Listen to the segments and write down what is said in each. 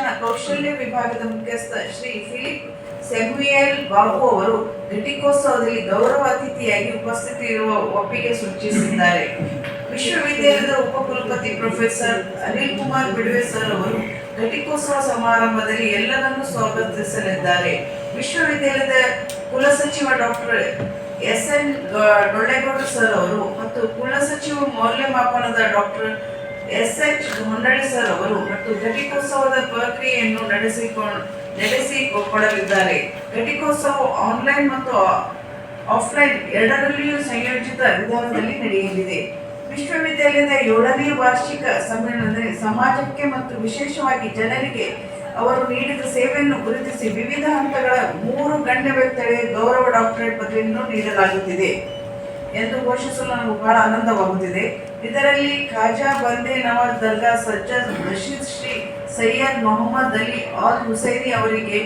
ಶಿಕ್ಷಣ ಕೌಶಲ್ಯ ವಿಭಾಗದ ಮುಖ್ಯಸ್ಥ ಶ್ರೀ ಫಿಲಿಪ್ ಸೆಮ್ಯುಯಲ್ ಬಾಬು ಅವರು ಘಟಿಕೋತ್ಸವದಲ್ಲಿ ಗೌರವ ಅತಿಥಿಯಾಗಿ ಉಪಸ್ಥಿತಿ ಇರುವ ಒಪ್ಪಿಗೆ ಸೂಚಿಸಿದ್ದಾರೆ. ವಿಶ್ವವಿದ್ಯಾಲಯದ ಉಪಕುಲಪತಿ ಪ್ರೊಫೆಸರ್ ಅನಿಲ್ ಕುಮಾರ್ ಬಿಡುವೆ ಸರ್ ಅವರು ಘಟಿಕೋತ್ಸವ ಸಮಾರಂಭದಲ್ಲಿ ಎಲ್ಲರನ್ನೂ ಸ್ವಾಗತಿಸಲಿದ್ದಾರೆ. ವಿಶ್ವವಿದ್ಯಾಲಯದ ಕುಲಸಚಿವ doctor S N Dollegowda sir ಅವರು ಮತ್ತು ಕುಲಸಚಿವ ಮೌಲ್ಯಮಾಪನದ doctor S H Hondali sir ಅವರು ಮತ್ತು ಘಟಿಕೋತ್ಸವದ ಪ್ರಕ್ರಿಯೆಯನ್ನು ನಡೆಸಿಕೊಂಡು ನಡೆಸಿಕೊಡಲಿದ್ದಾರೆ. ಘಟಿಕೋತ್ಸವ ಆನ್ಲೈನ್ ಮತ್ತು ಆಫ್ಲೈನ್ ಎರಡರಲ್ಲಿಯೂ ಸಂಯೋಜಿತ ವಿಧಾನದಲ್ಲಿ ನಡೆಯಲಿದೆ. ವಿಶ್ವವಿದ್ಯಾಲಯದ ಏಳನೇ ವಾರ್ಷಿಕ ಸಮ್ಮೇಳನದಲ್ಲಿ ಸಮಾಜಕ್ಕೆ ಮತ್ತು ವಿಶೇಷವಾಗಿ ಜನರಿಗೆ ಅವರು ನೀಡಿದ ಸೇವೆಯನ್ನು ಗುರುತಿಸಿ ವಿವಿಧ ಹಂತಗಳ ಮೂರು ಗಣ್ಯ ವ್ಯಕ್ತಿಗಳಿಗೆ ಗೌರವ ಡಾಕ್ಟರೇಟ್ ಪದವಿಯನ್ನು ನೀಡಲಾಗುತ್ತಿದೆ. ಎಂದು ಘೋಷಿಸಲು ನಮಗೆ ಬಹಳ ಆನಂದವಾಗುತ್ತಿದೆ. ಇದರಲ್ಲಿ ಖಾಜಾ ಬಂದೆ ನವಾಜ್ ದರ್ಗಾ ಸಜ್ಜದ್ ರಶೀದ್ ಶ್ರೀ ಸೈಯದ್ ಮೊಹಮ್ಮದ್ ಅಲಿ ಆಲ್ ಹುಸೈನಿ ಅವರಿಗೆ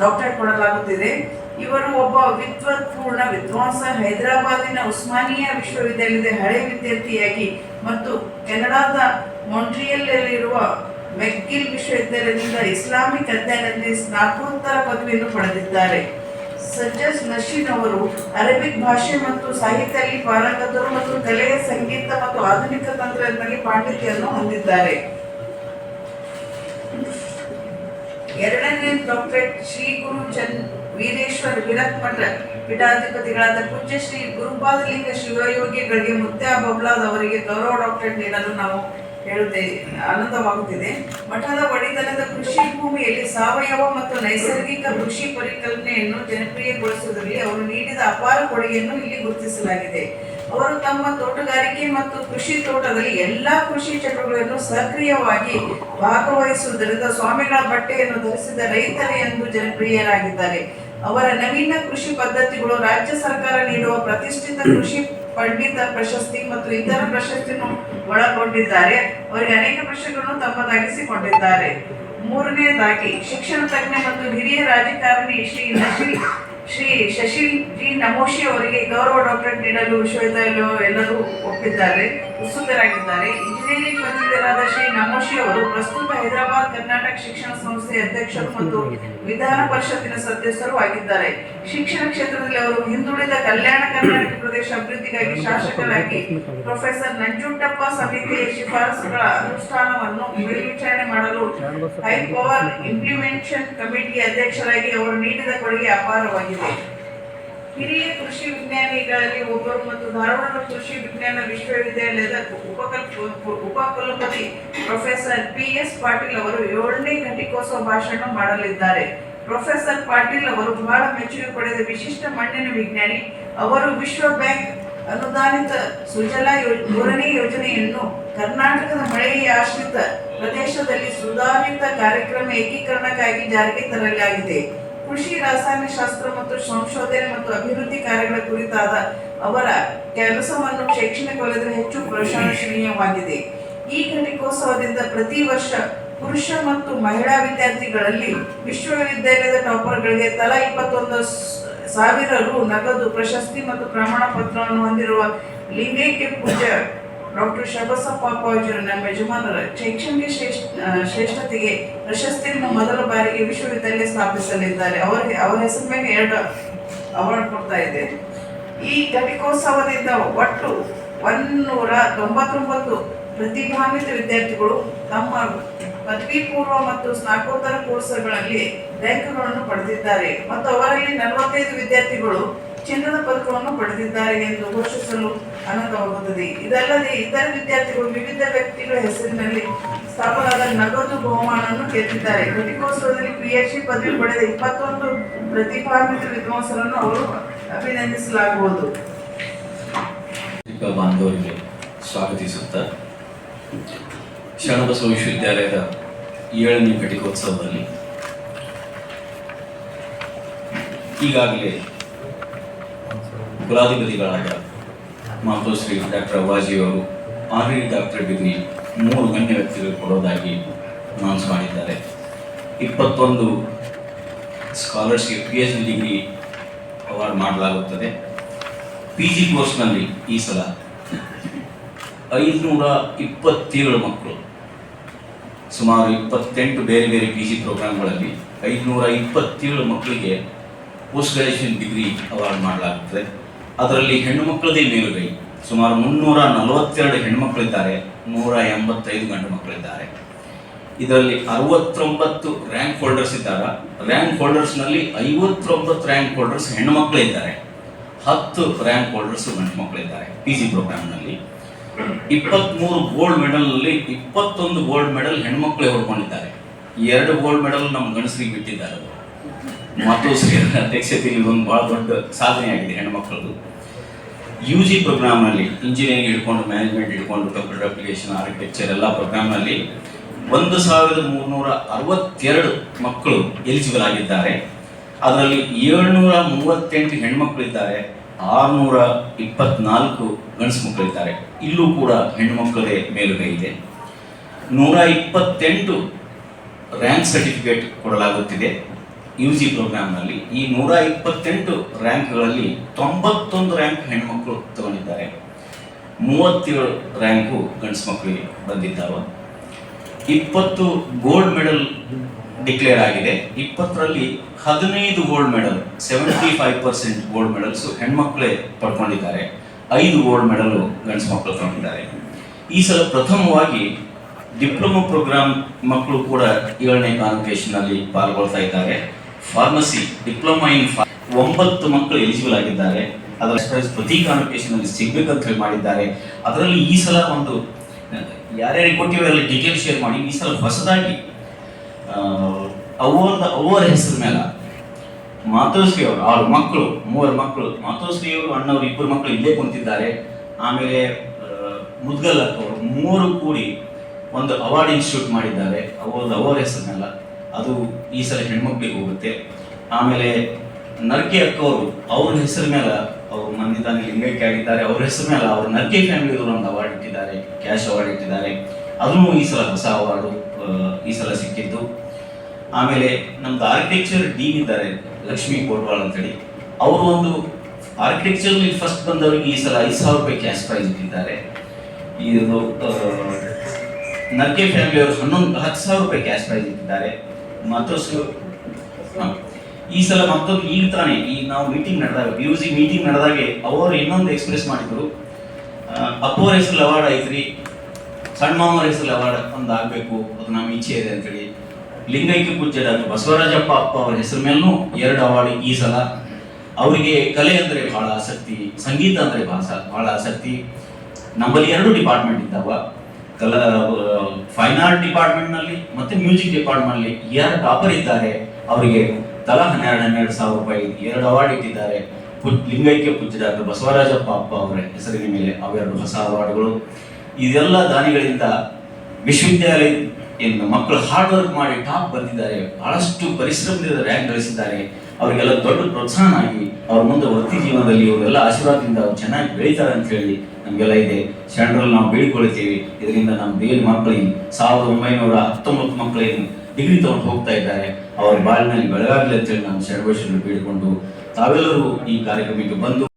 ಡಾಕ್ಟರೇಟ್ ಕೊಡಲಾಗುತ್ತಿದೆ ಇವರು ಒಬ್ಬ ವಿದ್ವತ್ಪೂರ್ಣ ವಿದ್ವಾಂಸ, ಹೈದರಾಬಾದಿನ ಉಸ್ಮಾನಿಯಾ ವಿಶ್ವವಿದ್ಯಾಲಯದ ಹಳೆ ವಿದ್ಯಾರ್ಥಿಯಾಗಿ ಮತ್ತು ಕೆನಡಾದ ಮೊಂಟ್ರಿಯಲ್ನಲ್ಲಿರುವ ಮೆಕ್ಗಿಲ್ ವಿಶ್ವವಿದ್ಯಾಲಯದಿಂದ ಇಸ್ಲಾಮಿಕ್ ಅಧ್ಯಯನದಲ್ಲಿ ಸ್ನಾತಕೋತ್ತರ ಪದವಿಯನ್ನು ಪಡೆದಿದ್ದಾರೆ. ಸಜ್ಜಸ್ ನಶೀನ್ ಅವರು ಅರೇಬಿಕ್ ಭಾಷೆ ಮತ್ತು ಸಾಹಿತ್ಯದಲ್ಲಿ ಪಾರಂಗತರು ಮತ್ತು ಕಲೆಯ ಸಂಗೀತ ಮತ್ತು ಆಧುನಿಕ ತಂತ್ರಜ್ಞಾನದಲ್ಲಿ ಪಾಂಡಿತ್ಯವನ್ನು ಹೊಂದಿದ್ದಾರೆ. ಎರಡನೇ ಡಾಕ್ಟರೇಟ್ ಶ್ರೀ ಗುರು ಚಂದ್ ವೀರೇಶ್ವರ ವಿರತ್ ಮಠ ಪೀಠಾಧಿಪತಿಗಳಾದ ಪೂಜ್ಯ ಶ್ರೀ ಗುರುಪಾದಲಿಂಗ ಶಿವಯೋಗಿಗಳಿಗೆ ಮುತ್ಯಾ ಬಬ್ಲಾದ್ ಅವರಿಗೆ ಗೌರವ ಡಾಕ್ಟರೇಟ್ ನೀಡಲು ನಾವು ಹೇಳುತ್ತೇವೆ ಆನಂದವಾಗುತ್ತಿದೆ. ಮಠದ ಒಡೆತನದ ಕೃಷಿ ಭೂಮಿಯಲ್ಲಿ ಸಾವಯವ ಮತ್ತು ನೈಸರ್ಗಿಕ ಕೃಷಿ ಪರಿಕಲ್ಪನೆಯನ್ನು ಜನಪ್ರಿಯಗೊಳಿಸುವುದರಲ್ಲಿ ಅವರು ನೀಡಿದ ಅಪಾರ ಕೊಡುಗೆಯನ್ನು ಇಲ್ಲಿ ಗುರುತಿಸಲಾಗಿದೆ. ಅವರು ತಮ್ಮ ತೋಟಗಾರಿಕೆ ಮತ್ತು ಕೃಷಿ ತೋಟದಲ್ಲಿ ಎಲ್ಲಾ ಕೃಷಿ ಚಟುವಟಿಕೆಗಳನ್ನು ಸಕ್ರಿಯವಾಗಿ ಭಾಗವಹಿಸುವುದರಿಂದ ಸ್ವಾಮಿಗಳ ಬಟ್ಟೆಯನ್ನು ಧರಿಸಿದ ರೈತರು ಎಂದು ಜನಪ್ರಿಯರಾಗಿದ್ದಾರೆ. ಅವರ ನವೀನ ಕೃಷಿ ಪದ್ಧತಿಗಳು ರಾಜ್ಯ ಸರ್ಕಾರ ನೀಡುವ ಪ್ರತಿಷ್ಠಿತ ಕೃಷಿ ಪಂಡಿತ ಪ್ರಶಸ್ತಿ ಮತ್ತು ಇತರ ಪ್ರಶಸ್ತಿಯನ್ನು ಒಳಗೊಂಡಿದ್ದಾರೆ. ಅವರಿಗೆ ಅನೇಕ ಪ್ರಶ್ನೆಗಳನ್ನು ತಮ್ಮದಾಗಿಸಿಕೊಂಡಿದ್ದಾರೆ. ಮೂರನೇದಾಗಿ ಶಿಕ್ಷಣ ತಜ್ಞ ಮತ್ತು ಹಿರಿಯ ರಾಜಕಾರಣಿ ಶ್ರೀ ಶ್ರೀ ಶಶಿ ಜಿ ನಮೋಶಿ ಅವರಿಗೆ ಗೌರವ ಡಾಕ್ಟರೇಟ್ ನೀಡಲು ವಿಶ್ವವಿದ್ಯಾಲಯ ಎಲ್ಲರೂ ಒಪ್ಪಿದ್ದಾರೆ, ಉತ್ಸುಕರಾಗಿದ್ದಾರೆ. ಇಂಜಿನಿಯರಿಂಗ್ ಪದವೀಧರಾದ ಶ್ರೀ ನಮೋಶಿ ಅವರು ಪ್ರಸ್ತುತ ಹೈದರಾಬಾದ್ ಕರ್ನಾಟಕ ಶಿಕ್ಷಣ ಸಂಸ್ಥೆಯ ಅಧ್ಯಕ್ಷರು ಮತ್ತು ವಿಧಾನ ಪರಿಷತ್ತಿನ ಸದಸ್ಯರು ಆಗಿದ್ದಾರೆ. ಶಿಕ್ಷಣ ಕ್ಷೇತ್ರದಲ್ಲಿ ಅವರು ಹಿಂದುಳಿದ ಕಲ್ಯಾಣ ಕರ್ನಾಟಕ ಪ್ರದೇಶ ಅಭಿವೃದ್ಧಿಗಾಗಿ ಶಾಸಕರಾಗಿ ಪ್ರೊಫೆಸರ್ ನಂಜುಂಡಪ್ಪ ಸಮಿತಿಯ ಶಿಫಾರಸುಗಳ ಅನುಷ್ಠಾನವನ್ನು ಮೇಲ್ವಿಚಾರಣೆ ಮಾಡಲು ಹೈ ಪವರ್ ಇಂಪ್ಲಿಮೆಂಟೇಷನ್ ಕಮಿಟಿಯ ಅಧ್ಯಕ್ಷರಾಗಿ ಅವರು ನೀಡಿದ ಕೊಡುಗೆ ಅಪಾರವಾಗಿದೆ. ಹಿರಿಯ ಕೃಷಿ ವಿಜ್ಞಾನಿಗಳಲ್ಲಿ ಒಬ್ಬರು ಮತ್ತು ಧಾರವಾಡ ಕೃಷಿ ವಿಜ್ಞಾನ ವಿಶ್ವವಿದ್ಯಾಲಯದ ಉಪಕಲ್ ಉಪಕುಲಪತಿ ಪ್ರೊಫೆಸರ್ ಪಿ ಎಸ್ ಪಾಟೀಲ್ ಅವರು ಏಳನೇ ಘಟಿಕೋತ್ಸವ ಭಾಷಣ ಮಾಡಲಿದ್ದಾರೆ. ಪ್ರೊಫೆಸರ್ ಪಾಟೀಲ್ ಅವರು ಬಹಳ ಮೆಚ್ಚುಗೆ ಪಡೆದ ವಿಶಿಷ್ಟ ಮಣ್ಣಿನ ವಿಜ್ಞಾನಿ, ಅವರು ವಿಶ್ವ ಬ್ಯಾಂಕ್ ಅನುದಾನಿತ ಸುಜಲಾ ಮೂರನೇ ಯೋಜನೆಯನ್ನು ಕರ್ನಾಟಕದ ಮಳೆಯ ಆಶ್ರಿತ ಪ್ರದೇಶದಲ್ಲಿ ಸುಧಾರಿತ ಕಾರ್ಯಕ್ರಮ ಏಕೀಕರಣಕ್ಕಾಗಿ ಜಾರಿಗೆ ತರಲಾಗಿದೆ. ಕೃಷಿ ರಾಸಾಯನಶಾಸ್ತ್ರ ಮತ್ತು ಸಂಶೋಧನೆ ಮತ್ತು ಅಭಿವೃದ್ಧಿ ಕಾರ್ಯಗಳ ಕುರಿತಾದ ಅವರ ಕೆಲಸವನ್ನು ಶೈಕ್ಷಣಿಕ ವಲಯದಲ್ಲಿ ಹೆಚ್ಚು ಪ್ರಶಂಸನೀಯವಾಗಿದೆ. ಈ ಘಟಿಕೋತ್ಸವದಿಂದ ಪ್ರತಿ ವರ್ಷ ಪುರುಷ ಮತ್ತು ಮಹಿಳಾ ವಿದ್ಯಾರ್ಥಿಗಳಲ್ಲಿ ವಿಶ್ವವಿದ್ಯಾಲಯದ ಟಾಪರ್ಗಳಿಗೆ ತಲಾ ಇಪ್ಪತ್ತೊಂದು ಸಾವಿರ ರು ನಗದು ಪ್ರಶಸ್ತಿ ಮತ್ತು ಪ್ರಮಾಣ ಪತ್ರವನ್ನು ಹೊಂದಿರುವ ಲಿಂಗೈಕ್ಯ ಪೂಜ್ಯ ಡಾಕ್ಟರ್ ಶಬಸಪ್ಪ ಕಾಲೇಜಿನ ನಮ್ಮ ಯಜಮಾನರ ಶೈಕ್ಷಣಿಕ ಶ್ರೇಷ್ಠ ಶ್ರೇಷ್ಠತೆಗೆ ಪ್ರಶಸ್ತಿಯನ್ನು ಮೊದಲ ಬಾರಿಗೆ ವಿಶ್ವವಿದ್ಯಾಲಯ ಸ್ಥಾಪಿಸಲಿದ್ದಾರೆ. ಅವರಿಗೆ, ಅವರ ಹೆಸರು ಮೇಲೆ ಎರಡು ಅವಾರ್ಡ್ ಕೊಡ್ತಾ ಇದೆ. ಈ ಘಟಿಕೋತ್ಸವದಿಂದ ಒಟ್ಟು ಒಂದೂರ ತೊಂಬತ್ತೊಂಬತ್ತು ಪ್ರತಿಭಾನ್ವಿತ ವಿದ್ಯಾರ್ಥಿಗಳು ತಮ್ಮ ಪದವಿ ಪೂರ್ವ ಮತ್ತು ಸ್ನಾತಕೋತ್ತರ ಕೋರ್ಸ್ಗಳಲ್ಲಿ ರ್ಯಾಂಕ್ಗಳನ್ನು ಪಡೆದಿದ್ದಾರೆ. ಮತ್ತು ಅವರಲ್ಲಿ ನಲವತ್ತೈದು ವಿದ್ಯಾರ್ಥಿಗಳು ಚಿನ್ನದ ಪದಕವನ್ನು ಪಡೆದಿದ್ದಾರೆ ಎಂದು ಘೋಷಿಸಲು ಅನಂತವಾಗುತ್ತದೆ. ಇದಲ್ಲದೆ ಇತರ ವಿದ್ಯಾರ್ಥಿಗಳು ವಿವಿಧ ವ್ಯಕ್ತಿಗಳ ಹೆಸರಿನಲ್ಲಿ ಸ್ಥಾಪನಾದ ನಗದು ಬಹುಮಾನವನ್ನು ಗೆದ್ದಿದ್ದಾರೆ. ಘಟಿಕೋತ್ಸವದಲ್ಲಿ ಪಿಎಚ್ಡಿ ಎಚ್ ಪದವಿ ಪಡೆದ ಇಪ್ಪತ್ತೊಂದು ಪ್ರತಿಭಾನ್ವಿತ ವಿದ್ವಾಂಸರನ್ನು ಅವರು ಅಭಿನಂದಿಸಲಾಗುವುದು. ಬಾಂಧವರಿಗೆ ಸ್ವಾಗತಿಸುತ್ತಾ, ಶರಣಬಸವ ವಿಶ್ವವಿದ್ಯಾಲಯದ ಏಳನೇ ಘಟಿಕೋತ್ಸವದಲ್ಲಿ ಈಗಾಗಲೇ ಕುಲಾಧಿಪತಿಗಳಾದ ಮಾತೋಶ್ರೀ ಡಾಕ್ಟರ್ ಅವಾಜಿಯವರು ಆನರಿ ಡಾಕ್ಟರ್ ಡಿಗ್ರಿ ಮೂರು ಗಣ್ಯ ವ್ಯಕ್ತಿಗಳು ಕೊಡೋದಾಗಿ ಅನೌನ್ಸ್ ಮಾಡಿದ್ದಾರೆ. ಇಪ್ಪತ್ತೊಂದು scholarship P H degree award ಮಾಡಲಾಗುತ್ತದೆ. ಪಿ ಜಿ ಕೋರ್ಸ್ನಲ್ಲಿ ಈ ಸಲ ಐದುನೂರ ಇಪ್ಪತ್ತೇಳು ಮಕ್ಕಳು, ಸುಮಾರು ಇಪ್ಪತ್ತೆಂಟು ಬೇರೆ ಬೇರೆ ಪಿ ಜಿ ಪ್ರೋಗ್ರಾಮ್ಗಳಲ್ಲಿ ಐದುನೂರ ಇಪ್ಪತ್ತೇಳು ಮಕ್ಕಳಿಗೆ ಪೋಸ್ಟ್ ಗ್ರಾಜುಯೇಷನ್ ಡಿಗ್ರಿ ಅವಾರ್ಡ್ ಮಾಡಲಾಗುತ್ತದೆ. ಅದರಲ್ಲಿ ಹೆಣ್ಣು ಮಕ್ಕಳದೇ ಮೇಲುಗೈ. ಸುಮಾರು ಮುನ್ನೂರ ನಲವತ್ತೆರಡು ಹೆಣ್ಮಕ್ಳಿದ್ದಾರೆ ನೂರ ಎಂಬತ್ತೈದು ಗಂಡು ಮಕ್ಕಳಿದ್ದಾರೆ. ಇದರಲ್ಲಿ ಅರವತ್ತೊಂಬತ್ತು ರ್ಯಾಂಕ್ ಹೋಲ್ಡರ್ಸ್ ಇದ್ದಾರೆ? ರ್ಯಾಂಕ್ ಹೋಲ್ಡರ್ಸ್ನಲ್ಲಿ ಐವತ್ತೊಂಬತ್ತು ರ್ಯಾಂಕ್ ಹೋಲ್ಡರ್ಸ್ ಹೆಣ್ಣು ಮಕ್ಕಳಿದ್ದಾರೆ ಹತ್ತು ರ್ಯಾಂಕ್ ಹೋಲ್ಡರ್ಸ್ ಗಂಡು ಮಕ್ಕಳಿದ್ದಾರೆ ಪಿ ಜಿ ಪ್ರೋಗ್ರಾಮ್ನಲ್ಲಿ ಇಪ್ಪತ್ತ್ಮೂರು ಗೋಲ್ಡ್ ಮೆಡಲ್ನಲ್ಲಿ ಇಪ್ಪತ್ತೊಂದು ಗೋಲ್ಡ್ ಮೆಡಲ್ ಹೆಣ್ಮಕ್ಳೇ ಹೊಡ್ಕೊಂಡಿದ್ದಾರೆ. ಎರಡು ಗೋಲ್ಡ್ ಮೆಡಲ್ ನಮ್ಮ ಗಂಡಸರಿಗೆ ಬಿಟ್ಟಿದ್ದಾರೆ ಅವರು ಮಾತೋಶ್ರೀ ಅಧ್ಯಕ್ಷತೆಯಲ್ಲಿ ಒಂದು ಭಾಳ ದೊಡ್ಡ ಸಾಧನೆಯಾಗಿದೆ ಹೆಣ್ಮಕ್ಳದ್ದು. ಯು ಜಿ ಪ್ರೋಗ್ರಾಮ್ನಲ್ಲಿ ಇಂಜಿನಿಯರಿಂಗ್ ಹಿಡ್ಕೊಂಡು ಮ್ಯಾನೇಜ್ಮೆಂಟ್ ಹಿಡ್ಕೊಂಡು ಕಂಪ್ಯೂಟರ್ ಅಪ್ಲಿಕೇಶನ್ ಆರ್ಕಿಟೆಕ್ಚರ್ ಎಲ್ಲ ಪ್ರೋಗ್ರಾಮ್ನಲ್ಲಿ ಒಂದು ಸಾವಿರದ ಮೂರುನೂರ ಅರವತ್ತೆರಡು ಮಕ್ಕಳು ಎಲಿಜಿಬಲ್ ಆಗಿದ್ದಾರೆ. ಅದರಲ್ಲಿ ಏಳ್ನೂರ ಮೂವತ್ತೆಂಟು ಹೆಣ್ಮಕ್ಳಿದ್ದಾರೆ. ಆರುನೂರ ಇಪ್ಪತ್ನಾಲ್ಕು ಗಂಡಸು ಮಕ್ಕಳಿದ್ದಾರೆ. ಇಲ್ಲೂ ಕೂಡ ಹೆಣ್ಣುಮಕ್ಕಳೇ ಮೇಲುಗೈ ಇದೆ. ನೂರ ಇಪ್ಪತ್ತೆಂಟು ರ್ಯಾಂಕ್ ಸರ್ಟಿಫಿಕೇಟ್ ಕೊಡಲಾಗುತ್ತಿದೆ. ಯು ಜಿ ಪ್ರೋಗ್ರಾಮ್ನಲ್ಲಿ ಈ ನೂರ ಇಪ್ಪತ್ತೆಂಟು ರ್ಯಾಂಕ್ಗಳಲ್ಲಿ ತೊಂಬತ್ತೊಂದು ರ್ಯಾಂಕ್ ಹೆಣ್ಮಕ್ಳು ತಗೊಂಡಿದ್ದಾರೆ. ಮೂವತ್ತೇಳು ರ್ಯಾಂಕು ಗಂಡ್ಸು ಮಕ್ಕಳಿಗೆ ಬಂದಿದ್ದಾವೆ. ಇಪ್ಪತ್ತು ಗೋಲ್ಡ್ ಮೆಡಲ್ ಡಿಕ್ಲೇರ್ ಆಗಿದೆ. ಇಪ್ಪತ್ತರಲ್ಲಿ ಹದಿನೈದು gold medal seventy five percent gold medals ಹೆಣ್ಮಕ್ಳೇ ಪಡ್ಕೊಂಡಿದ್ದಾರೆ. ಐದು ಗೋಲ್ಡ್ ಮೆಡಲ್ ಗಂಡ್ಸು ಮಕ್ಕಳು ತಗೊಂಡಿದ್ದಾರೆ. ಈ ಸಲ ಪ್ರಥಮವಾಗಿ ಡಿಪ್ಲೊಮಾ ಪ್ರೋಗ್ರಾಮ್ ಮಕ್ಕಳು ಕೂಡ ಏಳನೇ ಕಾನ್ವೊಕೇಶನ್ ಅಲ್ಲಿ ಪಾಲ್ಗೊಳ್ತಾ ಇದ್ದಾರೆ. ಫಾರ್ಮಸಿ ಡಿಪ್ಲೊಮಾ ಇನ್ ಒಂಬತ್ತು ಮಕ್ಕಳು ಎಲಿಜಿಬಲ್ ಆಗಿದ್ದಾರೆ. ಅದರ ಪ್ರತಿ ಕಾನ್ವೊಕೇಶನ್ ಅಲ್ಲಿ ಸಿಗ್ಬೇಕಂತ ಹೇಳಿ ಮಾಡಿದ್ದಾರೆ. ಅದರಲ್ಲಿ ಈ ಸಲ ಒಂದು, ಯಾರ್ಯಾರಿಗೆ ಕೊಟ್ಟಿವೆ ಅಲ್ಲಿ ಡೀಟೇಲ್ ಶೇರ್ ಮಾಡಿ, ಈ ಸಲ ಹೊಸದಾಗಿ ಅವರ ಅವರ ಹೆಸರು ಮೇಲೆ ಮಾತೋಶ್ರೀ ಅವರು, ಆರು ಮಕ್ಕಳು, ಮೂವರು ಮಕ್ಕಳು, ಮಾತೋಶ್ರೀ ಅವರು, ಅಣ್ಣವರು ಇಬ್ಬರು ಮಕ್ಕಳು ಇಲ್ಲೇ ಕುಂತಿದ್ದಾರೆ. ಆಮೇಲೆ ಮುದ್ಗಲ್ ಅವರು ಮೂರು ಕೂಡಿ ಒಂದು ಅವಾರ್ಡ್ ಇನ್ಸ್ಟಿಟ್ಯೂಟ್ ಮಾಡಿದ್ದಾರೆ. ಅವರ ಹೆಸರು ಮೇಲೆ. ಅದು ಈ ಸಲ ಹೆಣ್ಮಕ್ಳಿಗೆ ಹೋಗುತ್ತೆ. ಆಮೇಲೆ ನರ್ಕೆ ಅಕ್ಕವರು, ಅವ್ರ ಹೆಸರು ಮೇಲೆ ಅವರು ಮಂದಿತಾನೆ ಲಿಂಗೈಕ್ಯ ಆಗಿದ್ದಾರೆ. ಅವ್ರ ಹೆಸರು ಮೇಲೆ ಅವ್ರ ನರ್ಕೆ ಫ್ಯಾಮಿಲಿ ಒಂದು ಅವಾರ್ಡ್ ಇಟ್ಟಿದ್ದಾರೆ ಕ್ಯಾಶ್ ಅವಾರ್ಡ್ ಇಟ್ಟಿದ್ದಾರೆ. ಅದನ್ನು ಈ ಸಲ ಹೊಸ ಅವಾರ್ಡು ಈ ಸಲ ಸಿಕ್ಕಿದ್ದು. ಆಮೇಲೆ ನಮ್ದು ಆರ್ಕಿಟೆಕ್ಚರ್ ಡೀನ್ ಇದ್ದಾರೆ, ಲಕ್ಷ್ಮೀ ಕೋಟ್ವಾಳ್ ಅಂತೇಳಿ. ಅವರು ಒಂದು ಆರ್ಕಿಟೆಕ್ಚರ್ ಫಸ್ಟ್ ಬಂದವರಿಗೆ ಈ ಸಲ ಐದು ಸಾವಿರ ರೂಪಾಯಿ ಕ್ಯಾಶ್ ಪ್ರೈಸ್ ಇಟ್ಟಿದ್ದಾರೆ. ಇದು ನರ್ಕೆ ಫ್ಯಾಮಿಲಿಯವರು ಹನ್ನೊಂದು, ಹತ್ತು ಸಾವಿರ ರೂಪಾಯಿ ಕ್ಯಾಶ್ ಪ್ರೈಸ್ ಇಟ್ಟಿದ್ದಾರೆ. ಮತ್ತಷ್ಟು ಈ ಸಲ ಮತ್ತೊಂದು ಈಗ ತಾನೇ, ಈ ನಾವು ಮೀಟಿಂಗ್ ನಡೆದಾಗ ಪಿ ಯು ಸಿ ಮೀಟಿಂಗ್ ನಡೆದಾಗೆ ಅವರು ಇನ್ನೊಂದು ಎಕ್ಸ್ಪ್ರೆಸ್ ಮಾಡಿದ್ರು. ಅಪ್ಪೋರ್ ಹೆಸರು ಅವಾರ್ಡ್ ಐತ್ರಿ, ಸಣ್ಣ ಮಾವರ ಹೆಸರು ಅವಾರ್ಡ್ ಒಂದು ಆಗಬೇಕು, ಅದು ನಮ್ಮ ಇಚ್ಛೆ ಇದೆ ಅಂತೇಳಿ. ಲಿಂಗೈಕ್ಯ ಪೂಜ್ಯ ಡಾಕ್ಟರ್ ಬಸವರಾಜಪ್ಪ ಅಪ್ಪ ಅವರ ಹೆಸರು ಮೇಲೂ ಎರಡು ಅವಾರ್ಡ್ ಈ ಸಲ. ಅವರಿಗೆ ಕಲೆ ಅಂದರೆ ಬಹಳ ಆಸಕ್ತಿ, ಸಂಗೀತ ಅಂದರೆ ಬಹಳ ಬಹಳ ಆಸಕ್ತಿ. ನಮ್ಮಲ್ಲಿ ಎರಡು ಡಿಪಾರ್ಟ್ಮೆಂಟ್ ಇದ್ದಾವ. ಕಲ ಫೈನ್ ಆರ್ಟ್ ಡಿಪಾರ್ಟ್ಮೆಂಟ್ನಲ್ಲಿ ಮತ್ತೆ ಮ್ಯೂಸಿಕ್ ಡಿಪಾರ್ಟ್ಮೆಂಟ್ನಲ್ಲಿ ಯಾರು ಟಾಪರ್ ಇದ್ದಾರೆ, ಅವರಿಗೆ ತಲಾ ಹನ್ನೆರಡು ಹನ್ನೆರಡು ಸಾವಿರ ರೂಪಾಯಿ ಎರಡು ಅವಾರ್ಡ್ ಇಟ್ಟಿದ್ದಾರೆ. ಲಿಂಗೈಕ್ಯ ಪೂಜ್ಯ ಡಾಕ್ಟರ್ ಬಸವರಾಜಪ್ಪ ಅಪ್ಪ ಅವರ ಹೆಸರಿನ ಮೇಲೆ ಅವೆರಡು ಹೊಸ ಅವಾರ್ಡ್ಗಳು ಇದೆಲ್ಲ ದಾನಿಗಳಿಂದ ವಿಶ್ವವಿದ್ಯಾಲಯ ಮಕ್ಕಳು ಹಾರ್ಡ್ ವರ್ಕ್ ಮಾಡಿ ಟಾಪ್ ಬಂದಿದ್ದಾರೆ. ಬಹಳಷ್ಟು ಪರಿಶ್ರಮದಿಂದ ರ್ಯಾಂಕ್ ಗಳಿಸಿದ್ದಾರೆ. ಅವರಿಗೆಲ್ಲ ದೊಡ್ಡ ಪ್ರೋತ್ಸಾಹ ಆಗಿ ಅವ್ರ ಮುಂದೆ ವೃತ್ತಿ ಜೀವನದಲ್ಲಿ ಇವರೆಲ್ಲ ಆಶೀರ್ವಾದದಿಂದ ಅವ್ರು ಚೆನ್ನಾಗಿ ಬೆಳೀತಾರೆ ಅಂತ ಹೇಳಿ ನಮಗೆಲ್ಲ ಇದೆ. ಶರಣರಲ್ಲಿ ನಾವು ಬೀಳ್ಕೊಳ್ತೀವಿ. ಇದರಿಂದ ನಮ್ಮ ಬೇರೆ ಮಕ್ಕಳಿಗೆ, ಸಾವಿರದ ಒಂಬೈನೂರ ಹತ್ತೊಂಬತ್ತು ಮಕ್ಕಳೇನು ಡಿಗ್ರಿ ತಗೊಂಡು ಹೋಗ್ತಾ ಇದ್ದಾರೆ. ಅವ್ರ ಬಾಳಿನಲ್ಲಿ ಬೆಳಗಾಗಲಿ ಅಂತೇಳಿ ನಾವು ಶರಣಬಸವರು ಬೀಳ್ಕೊಂಡು ತಾವೆಲ್ಲರೂ ಈ ಕಾರ್ಯಕ್ರಮಕ್ಕೆ ಬಂದು